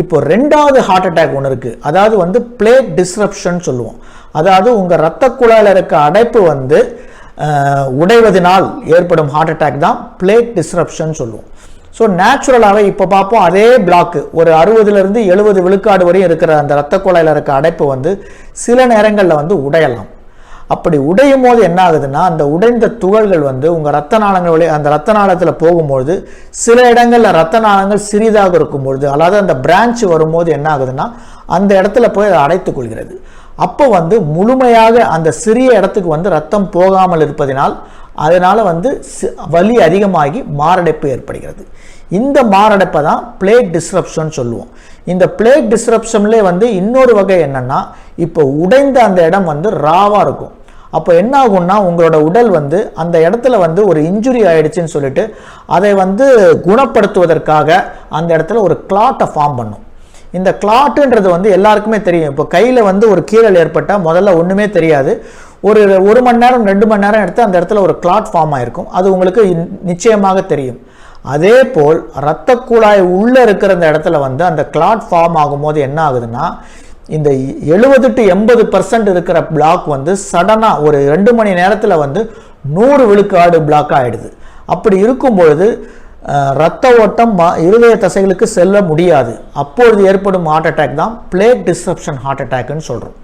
இப்போ ரெண்டாவது heart attack ஒன்று இருக்குது அதாவது வந்து பிளேட் டிஸ்ரப்ஷன் சொல்லுவோம். அதாவது உங்கள் ரத்த குழாயில் இருக்க அடைப்பு வந்து உடைவதனால் ஏற்படும் ஹார்ட் அட்டாக் தான் பிளேட் டிஸ்ரப்ஷன் சொல்லுவோம். ஸோ நேச்சுரலாகவே இப்போ பார்ப்போம் அதே பிளாக்கு ஒரு அறுபதுலேருந்து எழுபது விழுக்காடு வரையும் இருக்கிற அந்த ரத்த குழாயில் இருக்க அடைப்பு வந்து சில நேரங்களில் வந்து உடையலாம். அப்படி உடையும் போது என்ன ஆகுதுன்னா அந்த உடைந்த துகள்கள் வந்து உங்கள் ரத்த நாளங்கள் வழி அந்த ரத்த நாளத்தில் போகும்பொழுது சில இடங்களில் ரத்த நாளங்கள் சிறிதாக இருக்கும்பொழுது அதாவது அந்த பிரான்ச் வரும்போது என்ன ஆகுதுன்னா அந்த இடத்துல போய் அதை அடைத்துக் கொள்கிறது. அப்போ வந்து முழுமையாக அந்த சிறிய இடத்துக்கு வந்து ரத்தம் போகாமல் இருப்பதினால் அதனால் வந்து வலி அதிகமாகி மாரடைப்பு ஏற்படுகிறது. இந்த மாரடைப்பை தான் பிளேட் டிஸ்ரப்ஷன் சொல்லுவோம். இந்த பிளேட் டிஸ்ரப்ஷன்லேயே வந்து இன்னொரு வகை என்னென்னா இப்போ உடைந்த அந்த இடம் வந்து ராவாக இருக்கும். அப்போ என்ன ஆகும்னா உங்களோட உடல் வந்து அந்த இடத்துல வந்து ஒரு இன்ஜுரி ஆயிடுச்சுன்னு சொல்லிட்டு அதை வந்து குணப்படுத்துவதற்காக அந்த இடத்துல ஒரு கிளாட்டை ஃபார்ம் பண்ணும். இந்த கிளாட்டுன்றது வந்து எல்லாருக்குமே தெரியும். இப்போ கையில் வந்து ஒரு கீறல் ஏற்பட்டால் முதல்ல ஒன்றுமே தெரியாது. ஒரு ஒரு மணி நேரம் ரெண்டு மணி நேரம் எடுத்து அந்த இடத்துல ஒரு கிளாட் ஃபார்ம் ஆயிருக்கும். அது உங்களுக்கு நிச்சயமாக தெரியும். அதே போல் இரத்த குழாய் உள்ளே இருக்கிற அந்த இடத்துல வந்து அந்த கிளாட் ஃபார்ம் ஆகும்போது என்ன ஆகுதுன்னா இந்த எழுபது டு எண்பது பர்சன்ட் இருக்கிற பிளாக் வந்து சடனாக ஒரு ரெண்டு மணி நேரத்தில் வந்து நூறு விழுக்காடு பிளாக் ஆகிடுது அப்படி இருக்கும் பொழுது ரத்த ஓட்டம் ம- இருதய தசைகளுக்கு செல்ல முடியாது. அப்பொழுது ஏற்படும் ஹார்ட் அட்டாக் தான் பிளேட் டிஸ்ரப்ஷன் ஹார்ட் அட்டாக்னு சொல்கிறோம்